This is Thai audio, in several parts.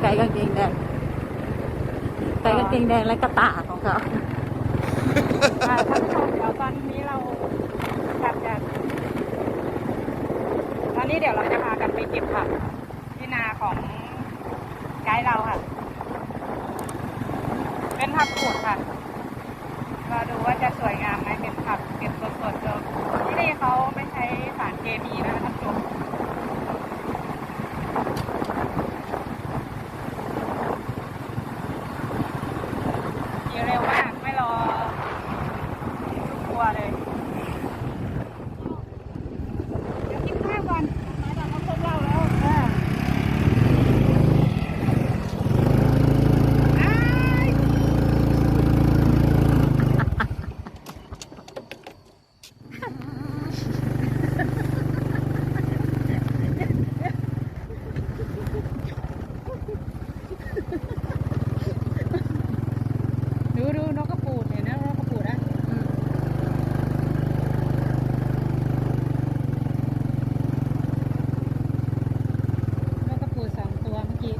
ไก่กางเกงแดงไก่กางเกงแดงและกระต่ายของเขาท่านผู้ชมเดี๋ยวตอนนี้เรากลับจากตอนนี้เดี๋ยวเราจะพากันไปเก็บผักที่นาของไกด์เราค่ะ เป็นผักขูดค่ะเราดูว่าจะสวยงามไหมเป็นผักเก็บสดๆเลยที่นี่เขาไม่ใช้สารเคมีนะคะท่านผู้ชมขี่เร็วมากไม่รอทุกตัวเลย เดี๋ยวกินข้าวก่อนมาจากน้ำส้มเหล้าแล้วเอออ้ายดูดูนกกระปูดเห็นนะนกกระปูดนะนกกระปูดสองตัวเมื่อกี้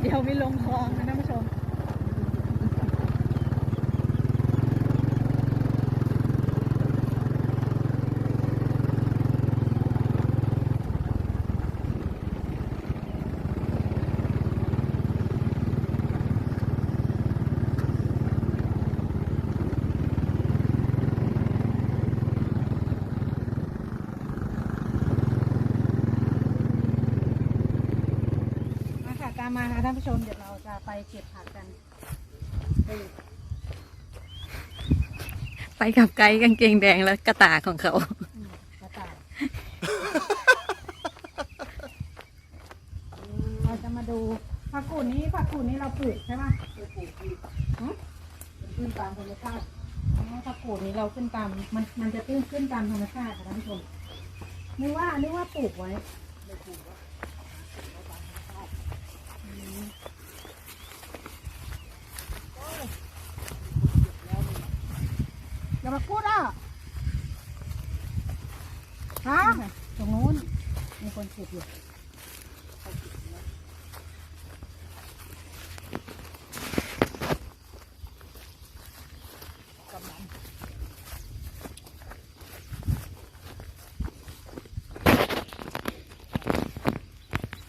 เดี๋ยว ไม่ลงคลองนะ ค่ะตามมาค่ะท่านผู้ชมเดี๋ยวเราจะไปเก็บผักกันไปไปกับไก่กางเกงแดงและกระต่ายของเขาอืมกระต่ายเราจะมาดูผักกูดนี้ผักกูดนี้เราปลูกใช่ไหมปลูกขึ้นตามธรรมชาติอ๋อผักกูดนี้เราขึ้นตามมันมันจะตื้นขึ้นตามธรรมชาติค่ะท่านผู้ชมนึกว่านึกว่าปลูกไว้อื อย่ามาพูดอะฮะตรงนู้นมีคนเก็บอยู่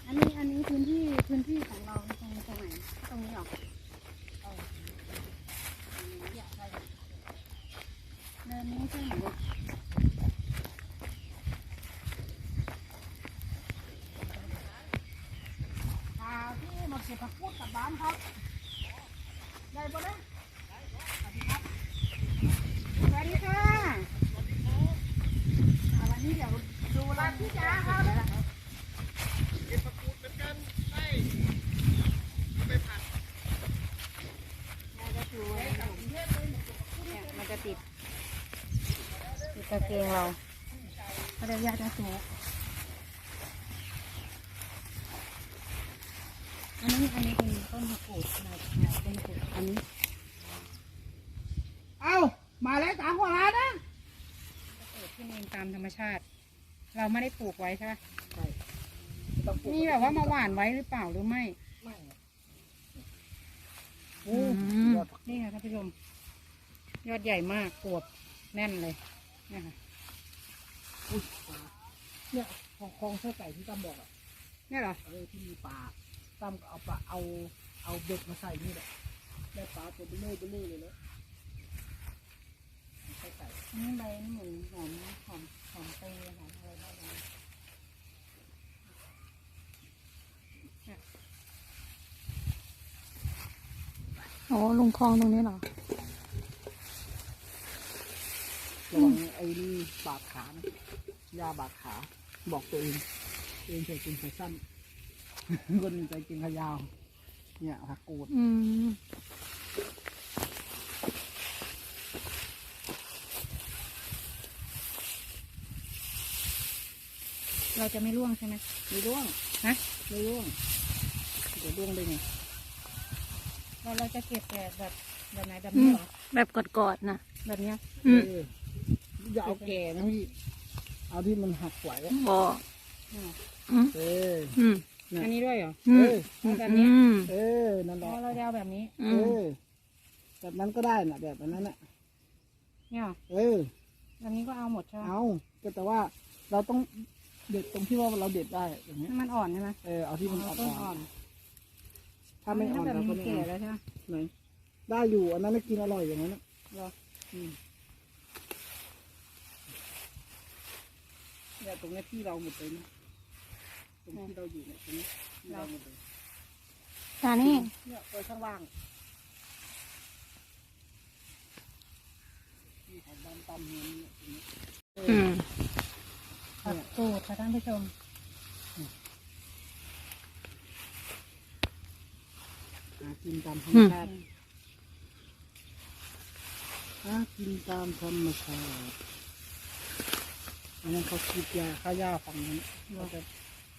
อันนี้อันนี้พื้นที่พื้นที่ของเราตรงตรงไหนตรงนี้เหรอเอออืมอยากไปเนินนี้ใช่ไหม อ่าที่มา เก็บผักพูดกลับบ้านครับ ได้ปะเนี่ยสวัสดีครับสวัสดีค่ะอ่าวันนี้เดี๋ยวดูร้านพี่จ๋าครับเก็บผักพูดเหมือนกันได้ไปผัดเนี่ยมันจะติดติดกางเกงเราก็เดี๋ยวยาจะสู อันนี้อันนี้เป็นต้นมะกรูดขนาดขนาดต้นมะกรูดอันนี้ เอ้ามาแล้วตามหัวร้านนะเกิดขึ้นเองตามธรรมชาติ เราไม่ได้ปลูกไว้ใช่ไหมใช่ต้องปลูกมีแบบว่ามาหว่านไว้หรือเปล่าหรือไม่ไม่โอ้อืมยอดนี่ค่ะท่านผู้ชมยอดใหญ่มากกวบแน่นเลยเนี่ยค่ะอุ้ยปลาเนี่ยคลองคลองเสื้อไก่ที่ตั้มบอกอะเนี่ยเหรอเออที่มีปลา ตั้มก็เอาปลาเอาเอาเบ็ดมาใส่นี่แหละได้ปลาตัวเบลอเบลอเลยนะเสื้อไก่อันนี่ใบนี่เหมือนหอมหอมหอมเตยหอมอะไรบ้างนะโอ้ลุงคลองตรงนี้เหรอระวังไอ้นี่บาดขานะยาบาดขา บอกตัวเอง เองใส่กินขาสั้น คนหนึ่งใส่กินขายาว เนี่ยผักกูดอืมเราจะไม่ร่วงใช่ไหมไม่ร่วงฮะไม่ร่วงเดี๋ยวร่วงได้ไงเราเราจะเก็บแต่แบบแบบไหนแบบนี้เหรอแบบกอดๆนะแบบเนี้ยอืมเอออย่าเอาแก่นะพี่ เอาที่มันหักไหวอะบออืมเออ อืมเนี่ย อันนี้ด้วยเหรออืมเออเอาแบบเนี้ยอืมเออนั่นแหอ๋ละอเราจะเอาแบบนี้อืเอมอแบบนั้นก็ได้น่ะ แบบนั้นน่ะ เนี่ยเหรอเออ แบบนี้ก็เอาหมดใช่ไหมเอาก็แต่ว่าเราต้องเด็ดตรงที่ว่าเราเด็ดได้อย่างเงี้ยให้มันอ่อนใช่ไหมเออเอาที่มันอ่เอาต้นอ่ออนนๆถ้าไม่อ่อนแบบเราก็นี้ไม่แก่เอาแล้วใช่ไหมไหนได้อยู่อันนั้นน่ะกินอร่อยอย่างนั้นน่ะเหรออืมเนี่ยตรงเนี้ยที่เราหมดเลยนะ ตรงที่เราอยู่เนี่ยตรงนี้ที่เราหมดเลยตานี่เนี่ยโดยข้างล่างที่ของบ้านตำเนี่ยตรงนี้อืมผักกูดค่ะท่านผู้ชมหากินตามธรรมชาติหากินตามธรรมชาติอันนั้นเขาคิดยาข้าวหญ้าฝั่งนั้นเราจะ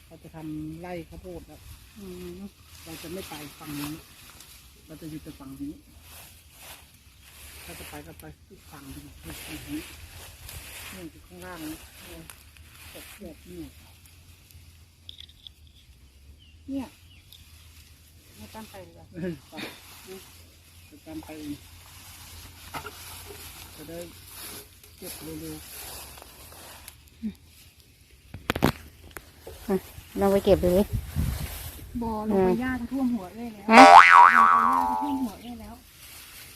เขาจะทำไร่ข้าวโพดแล้วอืมเราจะไม่ไปฝั่งนี้เราจะอยู่แต่ฝั่งนี้ ถ้าจะไปก็ไปอีกฝั่งหนึงคือฝั่งนี้นี่คือข้างล่างนี้เนี่ยตกแบบนี้เนี่ยไม่ตั้งไปเลยเออไปนี่จะตามไปเองจะได้เก็บเร็ว เราไปเก็บดูดิบอลงไปย่าจะท่วมหัวเอ้ยแล้วฮะลงไปย่าจะท่วมหัวเอ้ยแล้ว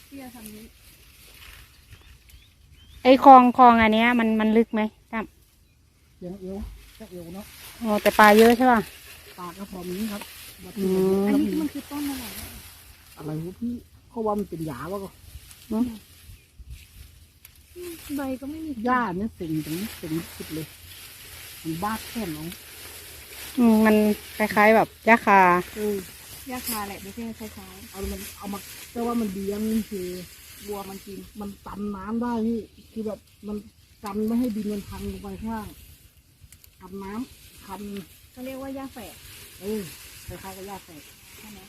ที่จะทำนี้ไอ้คลองคลองอันเนี้ยมันมันลึกไหมตั้มๆเสียงเอวแค่เอวเนาะโอ้แต่ปลาเยอะใช่ป่ะปากก็พอมีครับบัดอืนี้มอันแล้วนี้มีมันคือต้นอะไรวะอะไรวะพี่เขาว่ามันเป็นหยาวะก็ใบก็ไม่มีหญ้าเนี่ยสิ่งตรงนี้สิ่งสุดเลยมันบ้าแค่นน้อง อืมมันคล้ายๆแบบยาคาเออยาคาแหละไม่ใช่คล้ายๆเอามันเอามาแต่ว่ามันดีอย่างนึงคือบัวมันกิน มันกันน้ำได้พี่คือแบบมันกันไม่ให้ดินมันพังลงไปข้างล่างกันน้ำคันๆเขาเรียกว่ายาแฝกเออคล้ายๆกับหญ้าแฝกใช่ไหม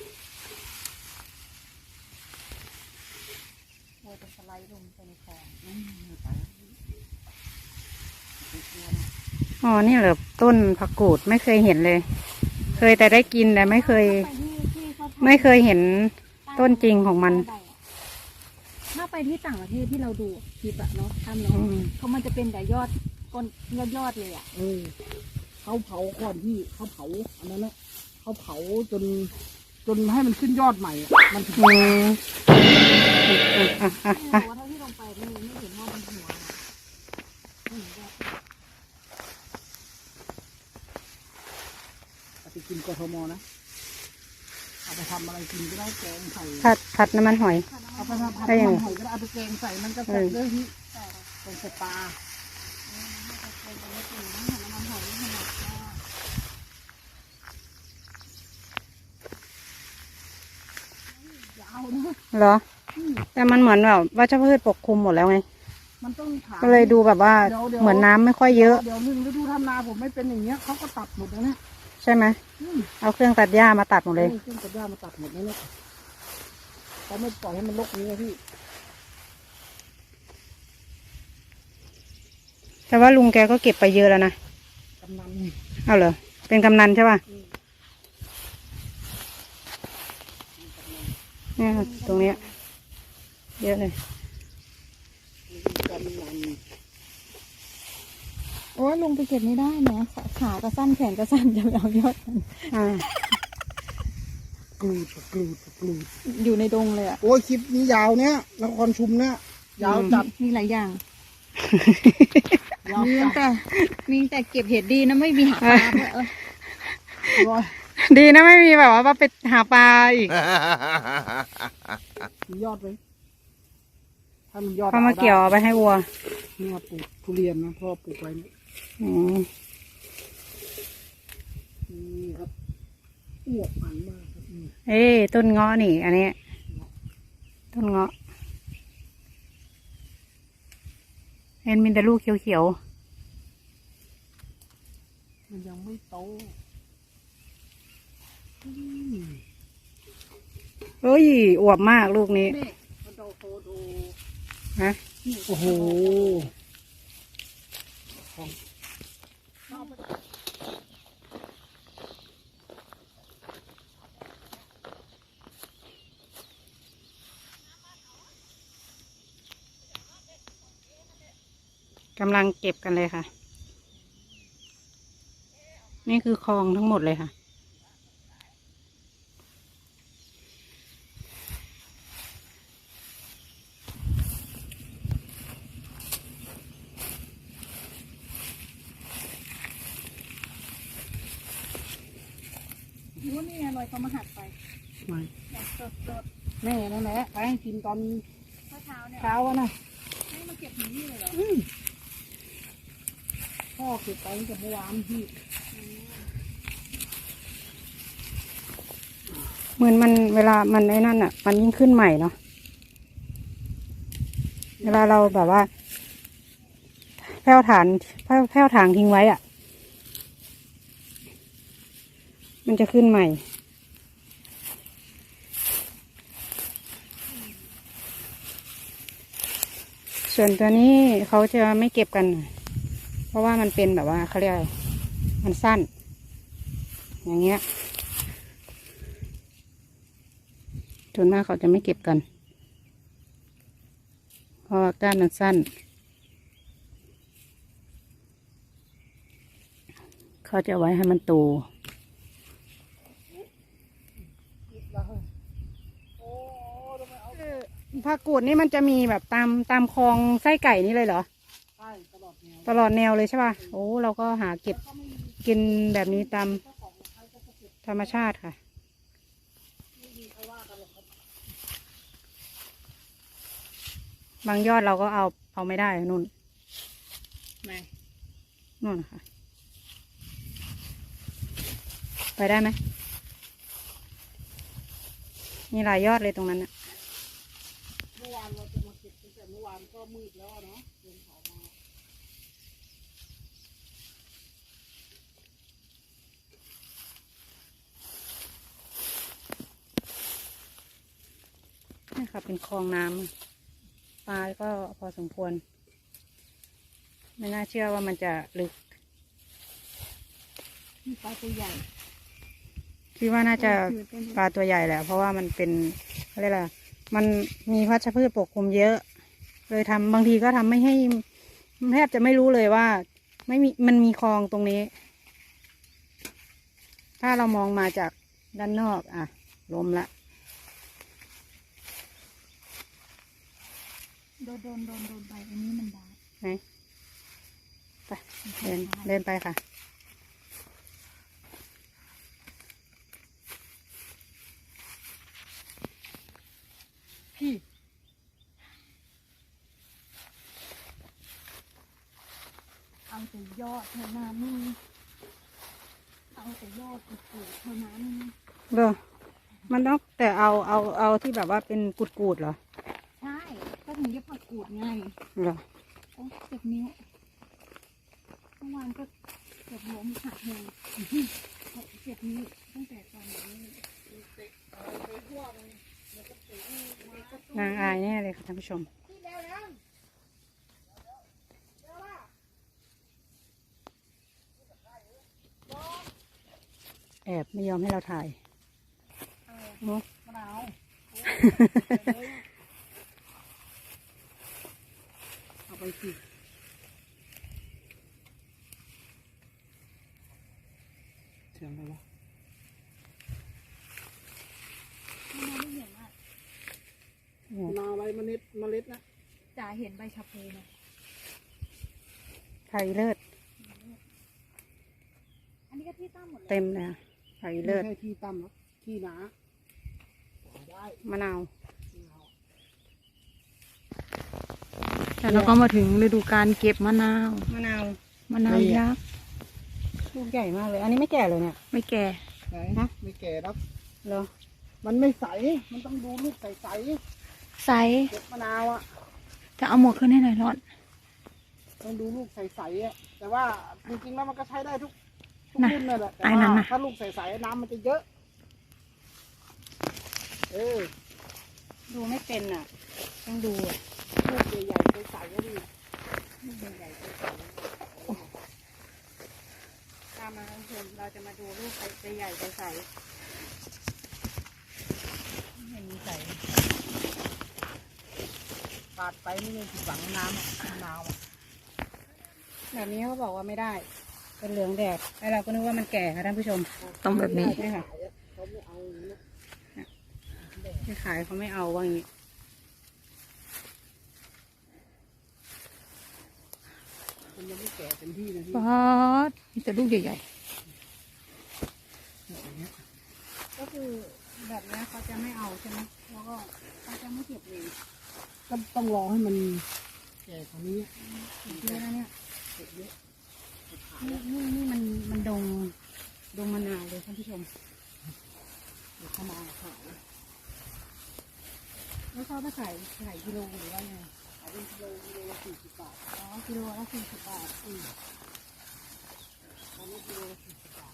โอ้ยจะสไลด์ลงไปในคลอง อืมไม่ไปไม่กวน อ๋อ นี่เหรอต้นผักกูดไม่เคยเห็นเลย เคยแต่ได้กินแต่ไม่เคยไปที่ที่เขาทำไม่เคยเห็นต้นจริงของมัน ถ้าไปที่ต่างประเทศที่เราดูคลิปอะเนาะทำอืเนาะมเขามันจะเป็นแต่ยอดก้นยอดยอดๆเลยอะเออเขาเผาก่อนที่เขาเผาอันนั้นนะเขาเผาจน จนให้มันขึ้นยอดใหม่อะมันถึงอืมอะอะอะแต่ว่าเท่าที่ลงไปไม่รู้ไม่เห็นว่ามันหัวนะไม่เห็นยอด เอาไป กินกทมนะ เอาไปทำอะไรกินก็ได้แกงใส่ผัดผัดน้ำมันหอย เอาไปทำผัดได้ยังไงมันหอยก็ได้เอาไปแกงใส่มันก็แซ่บเลยพี่แต่แกงใส่ปลาเป็นไม่ถึงน้ำมันน้ำมันหอยนี่ขนาดว่ายาวนะเหรอ แต่มันเหมือนแบบวัชพืชปกคลุมหมดแล้วไง มันต้องถามก็เลยดูแบบว่าเหมือนน้ำไม่ค่อยเยอะ เดี๋ยวหนึ่งฤดูทำนาผมไม่เป็นอย่างเงี้ยเขาก็ตัดหมดนะเนี่ย ใช่ไหมอืมเอาเครื่องตัดหญ้ามาตัดหมดเลย เครื่องตัดหญ้ามาตัดหมดนะเนี่ยเขาไม่ปล่อยให้มันรกนี้นะพี่ แต่ว่าลุงแกก็เก็บไปเยอะแล้วนะ กำนันเอาเหรอ เป็นกำนันใช่ป่ะเนี่ยตรงเนี้ย เยอะเลย กำนัน โอ้ยลงไปเก็บไม่ได้นะขาขาก็สั้นแขนก็สั้นจะไปเอายอดมันอ่ากรูดกรูดกรูดอยู่ในดงเลยอะโอ้ยคลิปนี้ยาวเนี่ยนครชุมเนี่ยยาวจัดมีหลายอย่างยาวมีจัตั้ดงแต่มีตั้งแต่เก็บเห็ดดีนะไม่มีหาปลาด้วยเออร้อยดีนะไม่มีแบบว่าไปหาปลาอีกมียอดไหมถ้ามียอดพอมาเกี่ยวเอาไปให้วัวเนี่ยปลูกทุเรียนนะพ่อปลูกไว้เนี่ย อืมวบอันมากครับนี่เอ้ยต้นเงาะนี่ อันนี้ ต้นเงาะเห็นมีแต่ลูกเขียวมันยังไม่โตอืมๆเอ้ยอวบมากลูกนี้นี่มันโตโตโตฮะโอ้โห กำลังเก็บกันเลยค่ะ นี่คือคลองทั้งหมดเลยค่ะ รู้นี่ไงลอยเขามาหัดไปไม่แบบสดสดแม่นั่นแหละไปให้กินตอนเช้าเช้าเนี่ยเช้าอะนะ ให้มาเก็บถึงนี่เลยเหรอ อืม พ่อเก็บไปตั้งแต่เมื่อวานพี่เหมือนมันเวลามันไอ้นั่นอะ มันยิ่งขึ้นใหม่เนาะเวลาเราแบบว่าแผ้วฐานแผ้วแผ้วถางทิ้งไว้อะ มันจะขึ้นใหม่ส่วนตัวนี้เขาจะไม่เก็บกัน เพราะว่ามันเป็นแบบว่าเขาเรียกอะไรมันสั้น อย่างเงี้ยส่วนมากเขาจะไม่เก็บกัน เพราะก้านมันสั้น เขาจะไว้ให้มันโตผักกูดนี่มันจะมีแบบตามตามคลองไส้ไก่นี่เลยเหรอ ช่ตลอดแนวตลอดแนวเลยใช่ป่ะโอ้เราก็หาเก็บกินแบบนี้ตามธรรมชาติค่ะบางยอดเราก็เอาเอาไม่ได้นู่นไหนนู่นค่ะ ไปได้ไหมมีหลายยอดเลยตรงนั้นนะ เมื่อวานเราจะมาเก็บตั้งแต่เมื่อวานก็มืดแล้วอะเนาะเดินเขามา นี่ค่ะ เป็นคลองน้ำปลาก็พอสมควร ไม่น่าเชื่อว่ามันจะลึกมีปลาตัวใหญ่ คิดว่าน่าจะปลาตัวใหญ่แหละ เพราะว่ามันเป็นอะไรล่ะ มันมีพัชพืชปกคลุมเยอะ เลยทำบางทีก็ทำไม่ให้แทบจะไม่รู้เลยว่า ไม่มีมันมีคลองตรงนี้ ถ้าเรามองมาจากด้านนอก อะลมละ โดนโดนโดนโดนไปอันนี้มันบาดไหนไปเดินเดินไปค่ะ พี่ เอาแต่ยอดเท่านั้นเอาแต่ยอดปลูกๆเท่านั้นเด้อมันต้องแต่เอาเอาเอาที่แบบว่าเป็นกุดกูดๆเหรอใช่ ก็ถึงเรียกผักกูดไงเหรอโอ้เจ็บนิ้วเมื่อวานก็เกือบล้มหักเลยเจ็บนิ้วตั้งแต่ตอนนี้นางอายแน่เลยค่ะท่านผู้ชมแอบไม่ยอมให้เราถ่ายโอ้มะนาวเอา ไปสิเสียงอะไรวะไม่ได้เห็นอะโหมะนาวอะไรเมล็ดเมล็ดนะจ๋าเห็นใบชะพูไหมไทยเลิศอันนี้ก็ที่ตั้งหมดเลย เต็มเลยอะไทยเลิศไม่ใช่ที่ตั้มหรอกที่หนาได้มะนาวมะนาว แต่เราก็มาถึงฤดูการเก็บมะนาว มะนาว มะนาวยักษ์ลูกใหญ่มากเลย อันนี้ไม่แก่เลยเนี่ย ไม่แก่ ไหนฮะ ไม่แก่แล้วเหรอ มันไม่ใส มันต้องดูลูกใสใสๆเก็บมะนาวอะ จะเอาหมวกขึ้นให้หน่อยร้อนต้องดูลูกใสๆอะ แต่ว่าจริงๆแล้วมันก็ใช้ได้ทุกทุกน่ะรุ่นนั่นแหละแต่ไอ้นั่ว่านน่ะถ้าลูกใสๆน้ำมันจะเยอะ เออ ดูไม่เป็นอะ ต้องดูอะ ลูกใหญ่ๆใสๆก็ดีลูกใหญ่ๆใสตามมาท่านผู้ชมเราจะมาดูลูกใหญ่ๆใสๆไม่มีใสๆปาดไปไม่มีผิดหวังน้ำอะมะนาวอะแบบนี้เขาบอกว่าไม่ได้ เป็นเหลืองแดดแล้วเราก็นึกว่ามันแก่ค่ะท่านผู้ชมต้องแบบนี้นี่ค่ะเขาไม่เอาอย่างนี้นะที่ขายเขาไม่เอาว่าอย่าง มันยังไม่แก่เต็มที่นะพี่ป๊าดมีแต่ลูกใหญ่ก็คือแบบนี้เขาจะไม่เอาใช่ไหมแล้วก็เขาจะไม่เก็บเองก็ต้องรอให้มันแก่กว่านี้เยอะนะเนี่ยเก็บเยอะนี่นี่นี่มันมันดงดงมะนาวเลยท่านผู้ชมเดี๋ยวเข้ามาขายแล้วเขาไปขายขายกิโลหรือว่าไง ขายเป็นกิโลกิโลละสี่สิบบาทอ๋อกิโลละสี่สิบบาทอืมตอนนี้กิโลละสี่สิบบาท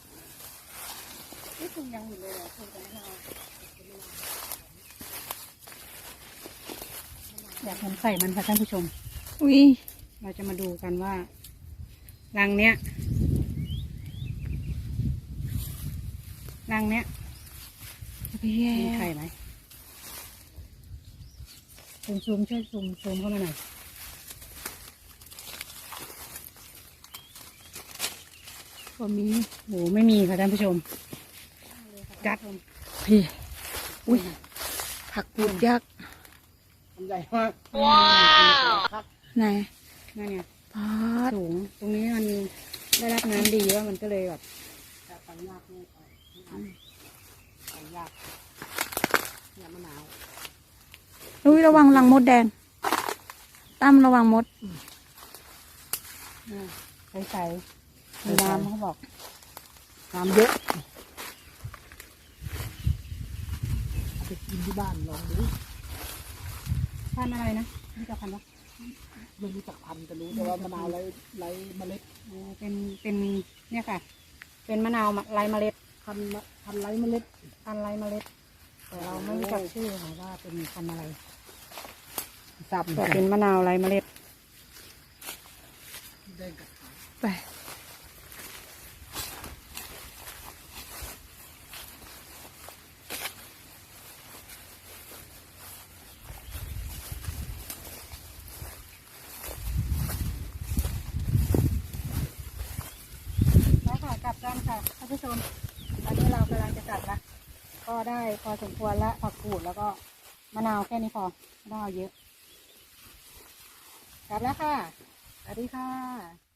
นี่คุณยังอยู่เลยเหรอคุณจะไม่เอาอยากเห็นไข่มันค่ะท่านผู้ชมๆอุ้ยเราจะมาดูกันว่ารังเนี้ยรังเนี้ยพี่แย่มีไข่ไหม ซูมซูมช่วยซูมซูมเข้ามาหน่อยก็มีโหไม่มีค่ะท่านผู้ชมจัดพี่อุ้ยผักปลูกยักษ์มันใหญ่มากครับไหนนั่นไงป๊าดสูงตรงนี้มันได้รับน้ำดีว่ามันก็เลยแบบแต่ไปยากไม่ไปไม่เอาไปยากเนี่ยมะนาว อุ้ยระวังรังมดแดง ตั้มระวังมดใสๆมีน้ำเขาบอกน้ำเยอะเอาไปกินที่บ้านลองดูพันธุ์อะไรนะนี่กับพันธุ์วะไม่รู้จักพันธุ์แต่รู้แต่ว่ามะนาวไรไรเมล็ดอ๋อเป็นเป็นเนี่ยค่ะ เป็นมะนาวไร้เมล็ดพันธุ์มะพันธุ์ไรเมล็ดพันธุ์ไร้เมล็ด แต่เราไม่รู้จักชื่อค่ะว่าเป็นพันธุ์อะไรสับแต่เป็นมะนาวไร้เมล็ดได้กับไปแล้วค่ะกลับกันค่ะท่านผู้ชม ได้พอสมควรละผักกูดแล้วก็มะนาวแค่นี้พอไม่ต้องเอาเยอะ กลับแล้วค่ะ สวัสดีค่ะ